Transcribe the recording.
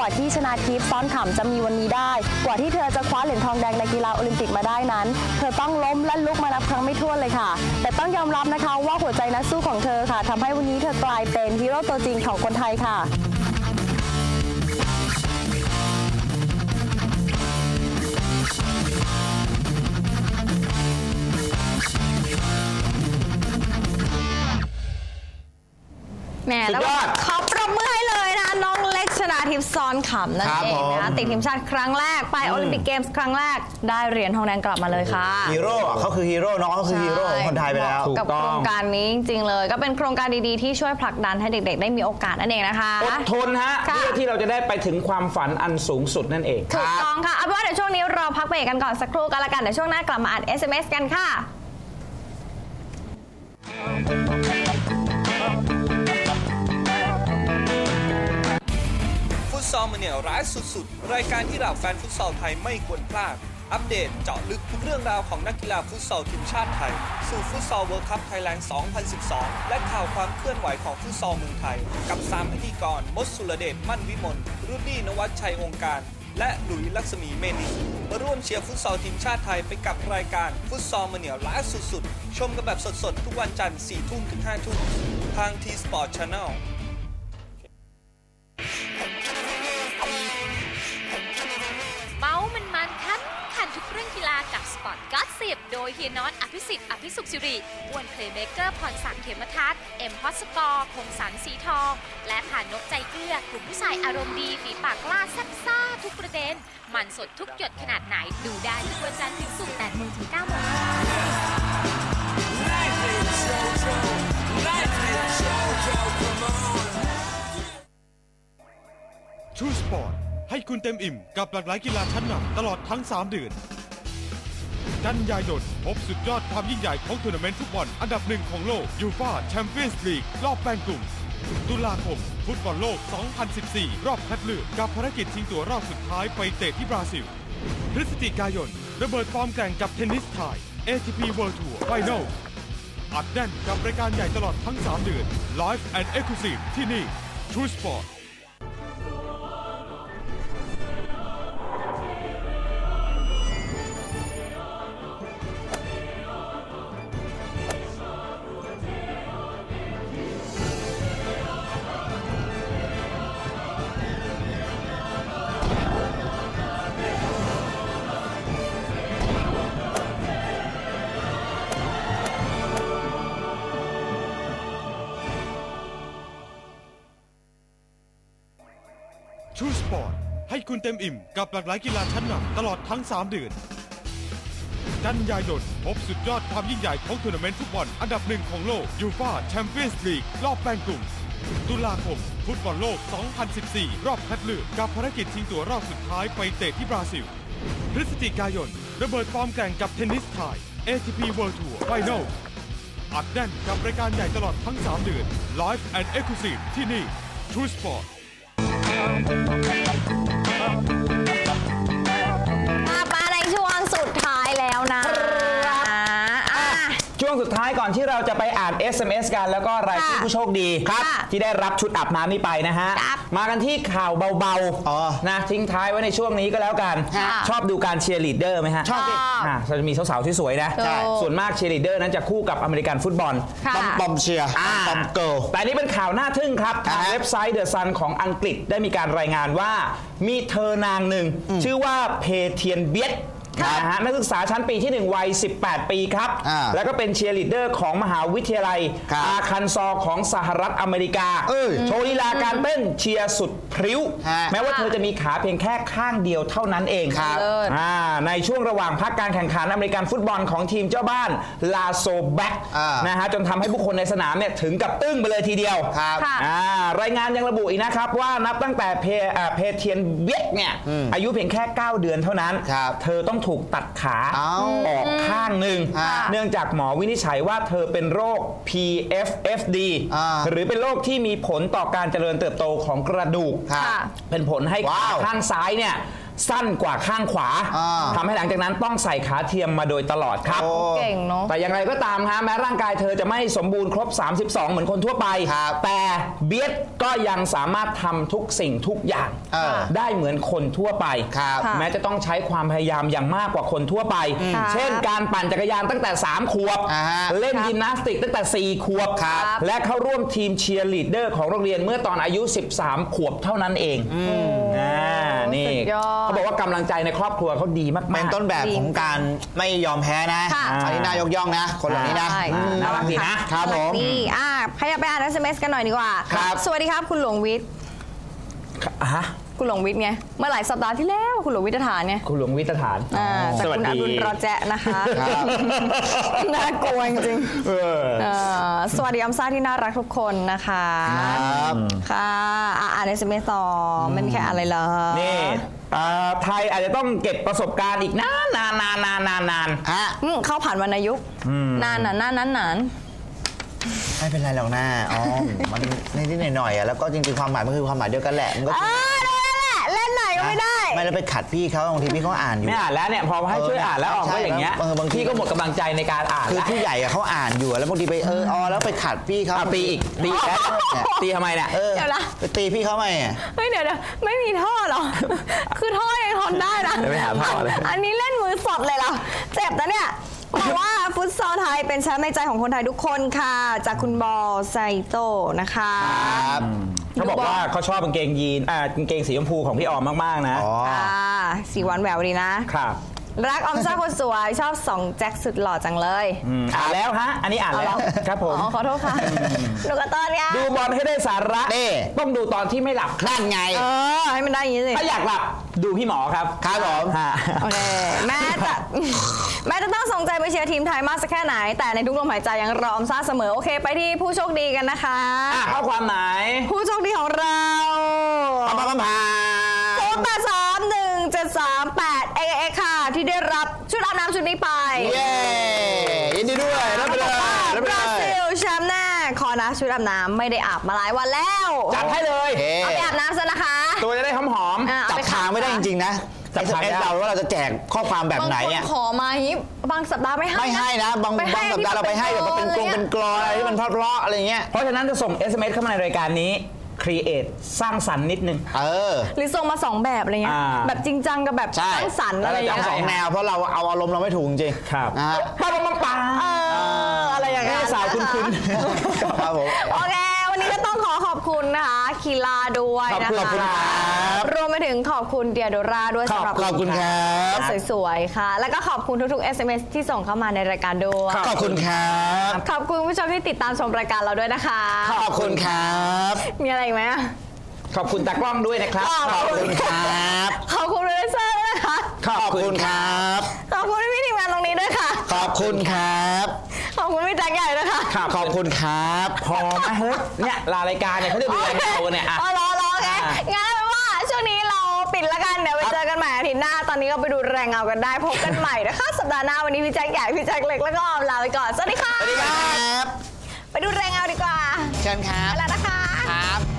กว่าที่ชนาทิพย์ซ้อนขำจะมีวันนี้ได้ กว่าที่เธอจะคว้าเหรียญทองแดงในกีฬาโอลิมปิกมาได้นั้น เธอต้องล้มและลุกมานับครั้งไม่ถ้วนเลยค่ะ แต่ต้องยอมรับนะคะว่าหัวใจนักสู้ของเธอค่ะทำให้วันนี้เธอกลายเป็นฮีโร่ตัวจริงของคนไทยค่ะแหมสุดแล้วยอดขอปรบมือให้เลยนะคะน้องเล็ก ชนาทิพย์ซ้อนขำนั่นครับเองนะคะผมติดทีมชาติครั้งแรกไปโอลิมปิกเกมส์ครั้งแรกได้เหรียญทองแดงกลับมาเลยค่ะฮีโร่อะเขาคือฮีโร่น้องเขาคือฮีโร่ของคนไทยไปแล้วเหมาะกับโครงการนี้จริงๆเลย ก็เป็นโครงการดีๆที่ช่วยผลักดันให้เด็กๆ ได้มีโอกาสนั่นเองนะคะอดทนฮะค่ะเพื่อที่เราจะได้ไปถึงความฝันอันสูงสุดนั่นเองถูกต้องค่ะเอาเป็นว่าเดี๋ยวช่วงนี้เราพักเบรกกันก่อนสักครู่กันละกันเดี๋ยวช่วงหน้ากลับมาอ่าน SMS กันค่ะ ซอลมันเนี่ยร้ายสุดๆ รายการที่เราแฟนฟุตซอลไทยไม่ควรพลาด อัปเดตเจาะลึกทุกเรื่องราวของนักกีฬาฟุตซอลทีมชาติไทย สู่ฟุตซอลเวิลด์คัพไทยแลนด์ 2012 และข่าวความเคลื่อนไหวของฟุตซอลเมืองไทย กับ3พิธีกรมดสุรเดชมั่นวิมลรุดดี้นวัชชัยองค์การ และหลุยลักษมีเมนีมาร่วมเชียร์ฟุตซอลทีมชาติไทยไปกับรายการฟุตซอลมันเนี่ยร้ายสุดๆ ชมกันแบบสดๆ ทุกวันจันทร์4ทุ่มถึง5ทุ่มทางทีสปอร์ตชาแนล อร์ตก็สิบโดยเฮียน็อตอภิสิทธิ์อภิสุขสิริอ้วนเพลย์เมเกอร์พรศักดิ์เขมทัศน์เอ็มฮอตสกอร์คงสันสีทอง และผ่านนกใจเกลือกลุ่มผู้ชายอารมณ์ดีฝีปากกล้าแซ่บซ่าทุกประเด็น มันสดทุกหยดขนาดไหนดูได้ทุกวันจันทร์ถึงศุกร์8โมงถึง9โมงชูสปอร์ตให้คุณเต็มอิ่มกับหลากหลายกีฬาชั้นนำตลอดทั้ง 3 เดือน กันยายนพบสุดยอดความยิ่งใหญ่ของทัวร์นาเมนต์ฟุตบอลอันดับหนึ่งของโลกยูฟ่าแชมเปี้ยนส์ลีกรอบแบ่งกลุ่ม ตุลาคม ฟุตบอลโลก 2014 รอบคัดเลือกกับภารกิจชิงตัวรอบสุดท้ายไปเตะที่บราซิล พฤศจิกายน ระเบิดฟอร์มแกร่งกับเทนนิสไทย ATP World Tour Final อัดแน่นกับรายการใหญ่ตลอดทั้ง 3 เดือน Live and Exclusive ที่นี่ True Sport ชูสปอร์ตให้คุณเต็มอิ่มกับหลากหลายกีฬาชั้นนำตลอดทั้ง 3 เดือน กันยายนพบสุดยอดความยิ่งใหญ่ของทัวร์นาเมนต์ฟุตบอลอันดับหนึ่งของโลกยูฟ่าแชมเปี้ยนส์ลีกรอบแบ่งกลุ่ม ตุลาคม ฟุตบอลโลก 2014 รอบคัดเลือกกับภารกิจชิงตัวรอบสุดท้ายไปเตะที่บราซิล พฤศจิกายน ระเบิดฟอร์มแกร่งกับเทนนิสไทย ATP World Tour Final อัดแน่นกับรายการใหญ่ตลอดทั้ง 3 เดือน Live and Exclusive ที่นี่ True Sport Música ท้ายก่อนที่เราจะไปอ่าน SMS กันแล้วก็รายชื่อค่ะผู้โชคดีครับ ที่ได้รับชุดอาบน้ำนี้ไปนะฮะครับมากันที่ข่าวเบาอ๋อๆนะทิ้งท้ายไว้ในช่วงนี้ก็แล้วกันค่ะชอบดูการเชียร์ลีดเดอร์ไหมฮะ ชอบดิอะจะมีสาวๆที่สวยนะใช่ส่วนมากเชียร์ลีดเดอร์นั้นจะคู่กับอเมริกันฟุตบอลค่ะปอมปอมเชียร์อ่าปอมเกิลแต่นี่เป็นข่าวน่าทึ่งครับอ่าทางฮะเว็บไซต์เดอะซันของอังกฤษได้มีการรายงานว่า มีเธอนางหนึ่งชื่อว่าเพเทียนเบียดครับ นะฮะนักศึกษาชั้นปีที่ 1 วัย 18 ปีครับ อ่าแล้วก็เป็นเชียร์ลีดเดอร์ของมหาวิทยาลัยครับอาคันซอของสหรัฐอเมริกา เอ้ยโชว์ลีลาการเต้นเชียร์สุดพริ้ว ฮะแม้ว่าเธอจะมีขาเพียงแค่ข้างเดียวเท่านั้นเองครับเลิศ อ่าในช่วงระหว่างพักการแข่งขันอเมริกันฟุตบอลของทีมเจ้าบ้านลาโซแบ็กอ่านนะฮะจนทำให้ผู้คนในสนามเนี่ยถึงกับตึ้งไปเลยทีเดียว ครับ ค่ะอ่ารายงานยังระบุอีกนะครับว่านับตั้งแต่เพอ่าเพเทียนเวียกเนี่ยอายุเพียงแค่ 9 เดือนเท่านั้น ครับ เธอต้องถูกตัดขาเอ้าออกข้างหนึ่งอ่าเนื่องจากหมอวินิจฉัยว่าเธอเป็นโรค PFFD อ่าหรือเป็นโรคที่มีผลต่อการเจริญเติบโตของกระดูกครับค่ะเป็นผลให้ว้าขาวข้างซ้ายเนี่ย สั้นกว่าข้างขวาอ่าทำให้หลังจากนั้นต้องใส่ขาเทียมมาโดยตลอดครับ โอ้ เก่งเนาะ แต่อย่างไรก็ตามฮะแม้ร่างกายเธอจะไม่สมบูรณ์ครบ 32 เหมือนคนทั่วไป ครับแต่เบียดก็ยังสามารถทำทุกสิ่งทุกอย่าง เออได้เหมือนคนทั่วไป ครับค่ะแม้จะต้องใช้ความพยายามอย่างมากกว่าคนทั่วไป ครับเช่นการปั่นจักรยานตั้งแต่ 3 ขวบ อ่าฮะเล่นยิมนาสติกตั้งแต่ 4 ขวบ ครับ และเข้าร่วมทีมเชียร์ลีดเดอร์ของโรงเรียนเมื่อตอนอายุ 13 ขวบเท่านั้นเองอ่า นี่สุดยอดเขาบอกว่ากำลังใจในครอบครัวเขาดีมากๆเป็นต้นแบบของการไม่ยอมแพ้นะค่ะอันนี้น่ายกย่องนะ คนเหล่านี้นะใช่อืมน่ารักดีนะครับผมนี่อะขยับไปอ่าน SMS กันหน่อยดีกว่าครับสวัสดีครับคุณหลวงวิทย์ ฮะคุณหลวงวิทย์ไงเมื่อหลายสัปดาห์ที่แล้วคุณหลวงวิทย์ฐานไงคุณหลวงวิทยาฐานอ่าจากสวัสคุณอดีดุลรอแจะนะคะครับน่ากลัวจริงเออๆเอ่อสวัสดีอัมซ่าที่น่ารักทุกคนนะคะครับค่ะอะอ่าน SMS ต่อไม่มีใครอ่านอะไรเหรอนี่เอ่อไทยอาจจะต้องเก็บประสบการณ์อีกนานนานนานนานนานนานฮะอืมเข้าผ่านวรรณยุกต์นานน่ะนานนั้นนาน ไม่เป็นไรหรอกนะอ๋อมันนิดๆหน่อยๆอะแล้วก็จริงๆความหมายมันคือความหมายเดียวกันแหละมันก็อ่าได้แล้วแหละเล่นหน่อยก็ไม่ได้ ไม่แล้วไปขัดพี่เขาบางทีพี่เขาอ่านอยู่ไม่อ่านแล้วเนี่ยพอให้ช่วยอ่านแล้วออกใช่ก็อย่างเงี้ยเออบางทีพี่ก็หมดกำลังใจในการอ่านคือแล้วผู้ใหญ่อะเขาอ่านอยู่แล้วบางทีไปเออออแล้วไปขัดพี่เขาอะตีอีกตีอีกแล้วตีทำไมเนี่ยเออเดี๋ยวนะไปตีพี่เขาไหมอะเฮ้ยเดี๋ยวเดี๋ยวไม่มีท่อเหรอคือท่อยังทนได้นะเดี๋ยวไปหาท่อเลยอันนี้เล่นมือสดเลยเหรอเจ็บนะเนี่ยบอกว่า ฟุตซอลไทยเป็นแชมป์ในใจของคนไทยทุกคนค่ะ จากคุณบอลไซโตนะคะครับเขาบอกว่าเขาชอบกางเกงยีนอ่ากางเกงสีชมพูของพี่ออมมากๆนะอ๋อค่ะสีหวานแหววดีนะครับรักออมซ่าคนสวยชอบสองแจ็คสุดหล่อจังเลยอืมอ่านแล้วฮะ อันนี้อ่านเอาแล้เหรวอครับผมอ๋อขอโทษค่ะหนูก็ตอนเนี้ยดูบอลให้ได้สาระนี่ต้องดูตอนที่ไม่หลับนั่นไงเออให้มันได้อย่างนี้สิถ้าอยากหลับ ดูพี่หมอครับครับผมฮะโอเคแม้จะแม้จะต้องส่งใจไปเชียร์ทีมไทยมากสักแค่ไหน แต่ในทุกลมหายใจยังรออมซ่าเสมอโอเค ไปที่ผู้โชคดีกันนะคะอะข้อความไหนผู้โชคดีของเราปั๊มปั๊มปั๊มปั๊มศูนย์แปดสามหนึ่งเจ็ดสามแปดเอเอค่ะ ที่ได้รับชุดอาบน้ำชุดนี้ไปเย้ยินดีด้วยรับไปเลยรับไปบราเลซิยลแชมป์แน่ขอนะชุดอาบน้ำไม่ได้อาบมาหลายวันแล้ว จัดให้เลยเฮ้เอาไปอาบน้ำซะนะคะ งไม่ได้จริงๆนะจับทางเอได้สเราว่าเราจะแจกข้อความแบบไหนบางอะคนขอมาฮิปบางสัปดาห์ไม่ให้ไม่ให้นะ บางไปบางสัปดาห์เราไปให้แบบว่าเป็นกลงเป็นกรอนอะไรที่มันเพราะๆอะไรเงี้ยเพราะฉะนั้นจะส่ง SMS เข้ามาในรายการนี้ครีเอทสร้างสรรค์นิดนึง เออ หรือส่งมาสองแบบอะไรเงี้ยอ่า แบบจริงจังกับแบบใช่สร้างสรรค์อะไรแล้วเงี้เราจะเอาสองยแนวเพราะเราเอาอารมณ์เราไม่ถูกจริงครับนะฮะป้าป้าป้าเอออะไรอย่างเงี้ยแม่สาวคุณคุณ ครับผม โอเค วันนี้ก็ต้องขอขอบคุณนะคะคีลาด้วยนะขอบคุณคะครับ รวมไปถึงขอบคุณเดียโดราด้วยสำหรับขอบคุณครับสวยๆค่ะ แล้วก็ขอบคุณทุกๆ SMS ที่ส่งเข้ามาในรายการด้วยขอบคุณครับขอบคุณผู้ชมที่ติดตามชมรายการเราด้วยนะคะ ขอบคุณครับ มีอะไรอีกไหมอะขอบคุณตากล้องด้วยนะครับ ขอบคุณครับ ขอบคุณโปรดิวเซอร์ด้วยนะคะ ขอบคุณครับ ขอบคุณพี่ทีมงานตรงนี้ด้วยค่ะ ขอบคุณครับ ขอบคุณพี่แจ็คใหญ่ด้วยค่ะขอบคุณครับ พอไหมเฮ้ยเนี่ยลารายการเนี่ยเขาจะดูรายการเราเนี่ยอะอ๋อรอรอโอเคอะงั้น หม่อาทิตย์หน้าตอนนี้ก็ไปดูแรงเงากันได้พบกันใหม่นะคะสัปดาห์หน้าวันนี้พี่แจ็คใหญ่พี่แจ็คเล็กแล้วก็ออมลาไปก่อนสวัสดีค่ะ สวัสดีครับ ไปดูแรงเงาดีกว่าเชิญครับไปแล้วนะคะ